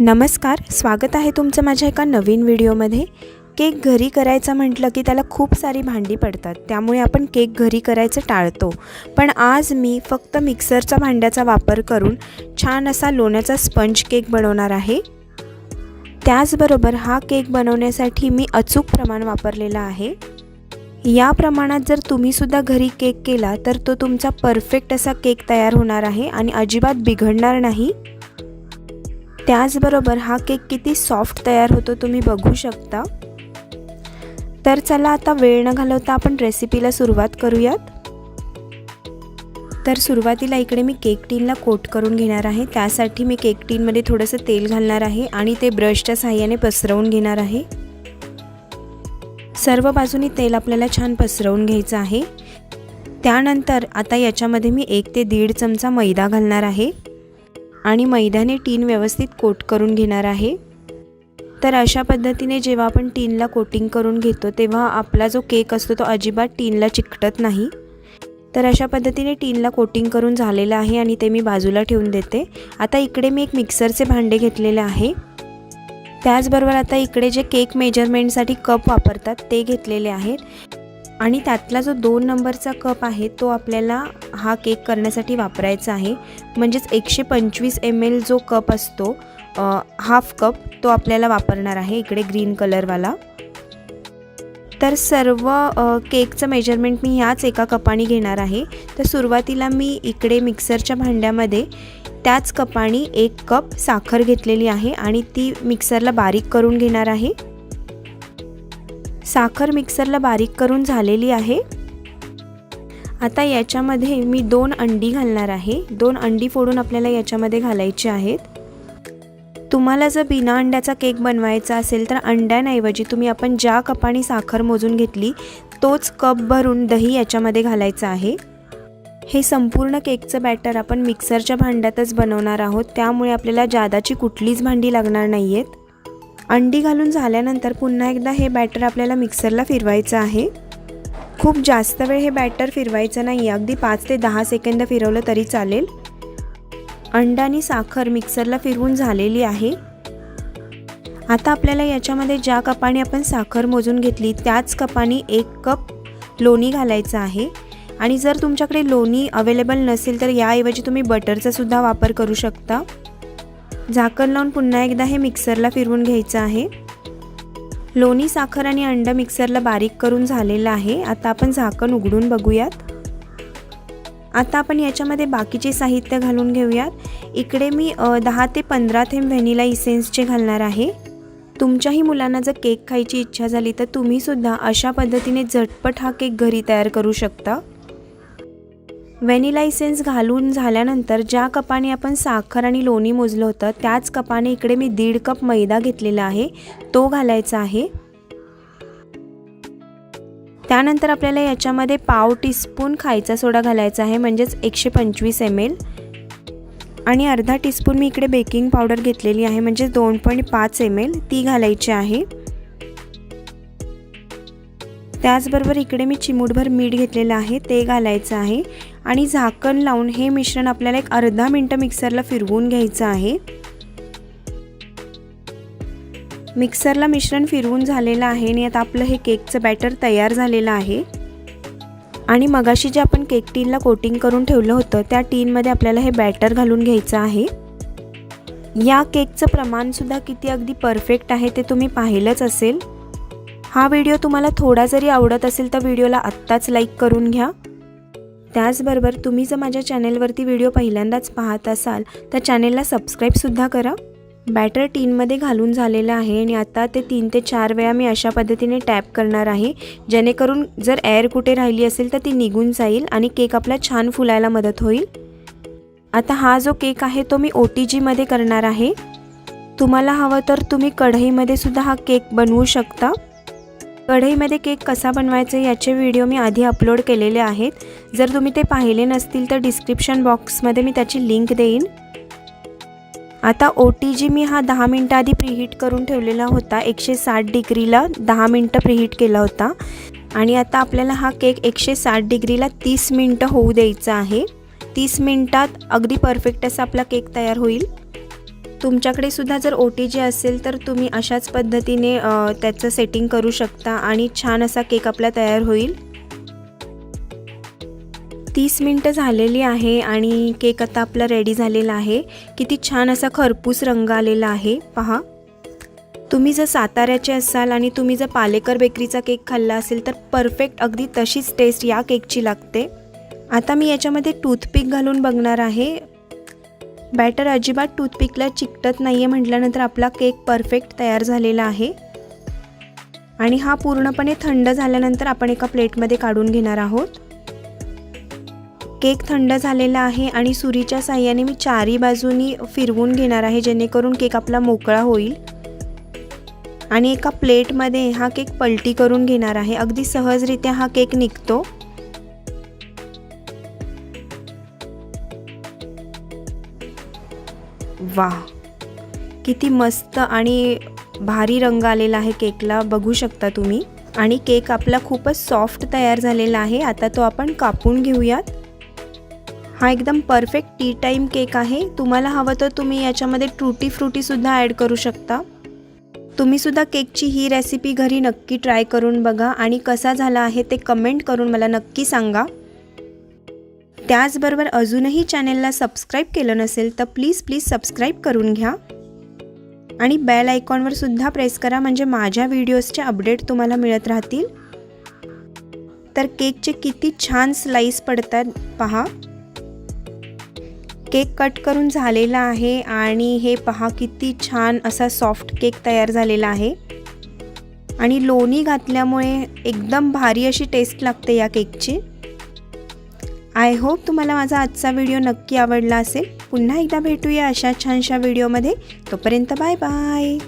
नमस्कार स्वागत आहे तुमचं माझ्या एका नवीन व्हिडिओमध्ये. केक घरी करायचा म्हटलं की त्याला खूप सारी भांडी पडतात त्यामुळे आपण केक घरी करायचं टाळतो. पण आज मी फक्त मिक्सरच्या भांड्याचा वापर करून छान असा लोण्याचा स्पंज केक बनवणार आहे. त्याचबरोबर हा केक बनवण्यासाठी मी अचूक प्रमाण वापरलेला आहे. या प्रमाणात जर तुम्हीसुद्धा घरी केक केला तर तो तुमचा परफेक्ट असा केक तयार होणार आहे आणि अजिबात बिघडणार नाही. त्याचबरोबर हा केक किती सॉफ्ट तयार होतो तुम्ही बघू शकता. तर चला आता वेळ न घालवता आपण रेसिपीला सुरुवात करूयात. तर सुरुवातीला इकडे मी केक टीनला कोट करून घेणार आहे. त्यासाठी मी केक टीनमध्ये थोडंसं तेल घालणार आहे आणि ते ब्रशच्या साह्याने पसरवून घेणार आहे. सर्व बाजूनी तेल आपल्याला छान पसरवून घ्यायचं आहे. त्यानंतर आता याच्यामध्ये मी एक ते दीड चमचा मैदा घालणार आहे. आणि मैद्याने टीन व्यवस्थित कोट करून घेणार आहे. तर अशा पद्धतीने जेव्हा आपण टीनला कोटिंग करून घेतो तेव्हा आपला जो केक असतो तो अजिबात टीनला चिकटत नाही. तर अशा पद्धतीने टीनला कोटिंग करून झालेलं आहे आणि ते मी बाजूला ठेवून देते. आता इकडे मी एक मिक्सरचे भांडे घेतलेले आहे. त्याचबरोबर आता इकडे जे केक मेजरमेंटसाठी कप वापरतात ते घेतलेले आहेत. आणि त्यातला जो दोन नंबरचा कप आहे तो आपल्याला हा केक करण्यासाठी वापरायचा आहे. म्हणजेच एकशे पंचवीस एम एल जो कप असतो हाफ कप तो आपल्याला वापरणार आहे इकडे ग्रीन कलरवाला. तर सर्व केकचं मेजरमेंट मी ह्याच एका कपाने घेणार आहे. तर सुरुवातीला मी इकडे मिक्सरच्या भांड्यामध्ये त्याच कपाने एक कप साखर घेतलेली आहे आणि ती मिक्सरला बारीक करून घेणार आहे. साखर मिक्सरला बारीक करून झालेली आहे. आता याच्यामध्ये मी दोन अंडी घालणार आहे. दोन अंडी फोडून आपल्याला याच्यामध्ये घालायची आहेत. तुम्हाला जर बिना अंड्याचा केक बनवायचा असेल तर अंड्यांऐवजी तुम्ही आपण ज्या कपाने साखर मोजून घेतली तोच कप भरून दही याच्यामध्ये घालायचं आहे. हे संपूर्ण केकचं बॅटर आपण मिक्सरच्या भांड्यातच बनवणार आहोत. त्यामुळे आपल्याला जादाची कुठलीच भांडी लागणार नाही आहेत अंडी घालून झाल्यानंतर पुन्हा एकदा हे बॅटर आपल्याला मिक्सरला फिरवायचं आहे. खूप जास्त वेळ हे बॅटर फिरवायचं नाही अगदी पाच ते दहा सेकंद फिरवलं तरी चालेल. अंडा आणि साखर मिक्सरला फिरवून झालेली आहे. आता आपल्याला याच्यामध्ये ज्या कपाने आपण साखर मोजून घेतली त्याच कपाने एक कप लोणी घालायचं आहे. आणि जर तुमच्याकडे लोणी अवेलेबल नसेल तर याऐवजी तुम्ही बटरचासुद्धा वापर करू शकता. झाकण लावून पुन्हा एकदा हे मिक्सरला फिरवून घ्यायचं आहे. लोणी साखर आणि अंड मिक्सरला बारीक करून झालेलं आहे. आता आपण झाकण उघडून बघूयात. आता आपण याच्यामध्ये बाकीचे साहित्य घालून घेऊयात. इकडे मी दहा ते पंधरा थेंब व्हॅनिला इसेन्सचे घालणार आहे. तुमच्याही मुलांना जर केक खायची इच्छा झाली तर तुम्हीसुद्धा अशा पद्धतीने झटपट हा केक घरी तयार करू शकता. व्हॅनिला इसेन्स घालून झाल्यानंतर ज्या कपाने आपण साखर आणि लोणी मोजलं होतं त्याच कपाने इकडे मी दीड कप मैदा घेतलेला आहे. तो घालायचा आहे. त्यानंतर आपल्याला याच्यामध्ये पाव टीस्पून खायचा सोडा घालायचा आहे म्हणजेच एकशे पंचवीस एम एल आणि अर्धा टीस्पून मी इकडे बेकिंग पावडर घेतलेली आहे म्हणजे दोन पॉईंट पाच एम एल ती घालायची आहे. त्याचबरोबर इकडे मी चिमूटभर मीठ घेतलेलं आहे ते घालायचं आहे. आणि झाकण लावून हे मिश्रण आपल्याला एक अर्धा मिनटं मिक्सरला फिरवून घ्यायचं आहे. मिक्सरला मिश्रण फिरवून झालेलं आहे आणि आता आपलं हे केकचं बॅटर तयार झालेलं आहे. आणि मगाशी जे आपण केक टीनला कोटिंग करून ठेवलं होतं त्या टीनमध्ये आपल्याला हे बॅटर घालून घ्यायचं आहे. या केकचं प्रमाणसुद्धा किती अगदी परफेक्ट आहे ते तुम्ही पाहिलंच असेल. हा व्हिडिओ तुम्हाला थोडा जरी आवडत असेल तर व्हिडिओला आत्ताच लाईक करून घ्या. त्याचबरोबर तुम्ही जर माझ्या चॅनेलवरती व्हिडिओ पहिल्यांदाच पाहत असाल तर चॅनेलला सबस्क्राईबसुद्धा करा. बॅटर टीनमध्ये घालून झालेलं आहे आणि आता ते तीन ते चार वेळा मी अशा पद्धतीने टॅप करणार आहे. जेणेकरून जर एअर कुठे राहिली असेल तर ती निघून जाईल आणि केक आपला छान फुलायला मदत होईल. आता हा जो केक आहे तो मी ओ टी जीमध्ये करणार आहे. तुम्हाला हवं तर तुम्ही कढईमध्ये सुद्धा हा केक बनवू शकता. कढईमध्ये केक कसा बनवायचा याचे व्हिडिओ मी आधी अपलोड केलेले आहेत. जर तुम्ही ते पाहिले नसतील तर डिस्क्रिप्शन बॉक्समध्ये मी त्याची लिंक देईन. आता ओ टी जी मी हा दहा मिनटं आधी प्रीहीट करून ठेवलेला होता. एकशे साठ डिग्रीला दहा मिनटं प्रीहीट केला होता. आणि आता आपल्याला हा केक एकशे साठ डिग्रीला तीस मिनटं होऊ द्यायचा आहे. तीस मिनटात अगदी परफेक्ट असा आपला केक तयार होईल. तुमच्याकडे सुद्धा जर ओ टी जी असेल तर तुम्ही अशाच पद्धतीने त्याचं सेटिंग करू शकता आणि छान असा केक आपला तयार होईल. तीस मिनटं झालेली आहे आणि केक आता आपला रेडी झालेला आहे. किती छान असा खरपूस रंग आलेला आहे. पहा. तुम्ही जर साताऱ्याचे असाल आणि तुम्ही जर पालेकर बेकरीचा केक खाल्ला असेल तर परफेक्ट अगदी तशीच टेस्ट या केकची लागते. आता मी याच्यामध्ये टूथपिक घालून बघणार आहे. बॅटर अजिबात टूथपिकला चिकटत नाही आहे म्हटल्यानंतर आपला केक परफेक्ट तयार झालेला आहे. आणि हा पूर्णपणे थंड झाल्यानंतर आपण एका प्लेटमध्ये काढून घेणार आहोत. केक थंड झालेला आहे आणि सुरीच्या साह्याने मी चारी बाजूनी फिरवून घेणार आहे जेणेकरून केक आपला मोकळा होईल. आणि एका प्लेटमध्ये हा केक पलटी करून घेणार आहे. अगदी सहजरित्या हा केक निघतो. वा. किती मस्त आणि भारी रंग आलेला आहे केकला. बघू शकता तुम्ही. आणि केक आपला खूपच सॉफ्ट तयार झालेला आहे. आता तो आपण कापून घेऊयात. हा एकदम परफेक्ट टी टाईम केक आहे. तुम्हाला हवं तर तुम्ही याच्यामध्ये ट्रुटी फ्रुटीसुद्धा ॲड करू शकता. तुम्हीसुद्धा केकची ही रेसिपी घरी नक्की ट्राय करून बघा. आणि कसा झाला आहे ते कमेंट करून मला नक्की सांगा. त्याचबरोबर अजूनही चॅनेलला सबस्क्राईब केलं नसेल तर प्लीज प्लीज सबस्क्राईब करून घ्या. आणि बेल आयकॉनवर सुद्धा प्रेस करा म्हणजे माझ्या व्हिडिओजचे अपडेट तुम्हाला मिळत राहतील. तर केकचे किती छान स्लाईस पडतात पहा. केक कट करून झालेला आहे आणि हे पहा किती छान असा सॉफ्ट केक तयार झालेला आहे. आणि लोणी घातल्यामुळे एकदम भारी अशी टेस्ट लागते या केकची आय होप तुम्हाला माझा आजचा व्हिडिओ नक्की आवडला असेल. पुन्हा एकदा भेटूया अशा छानशा व्हिडिओमध्ये. तोपर्यंत बाय बाय.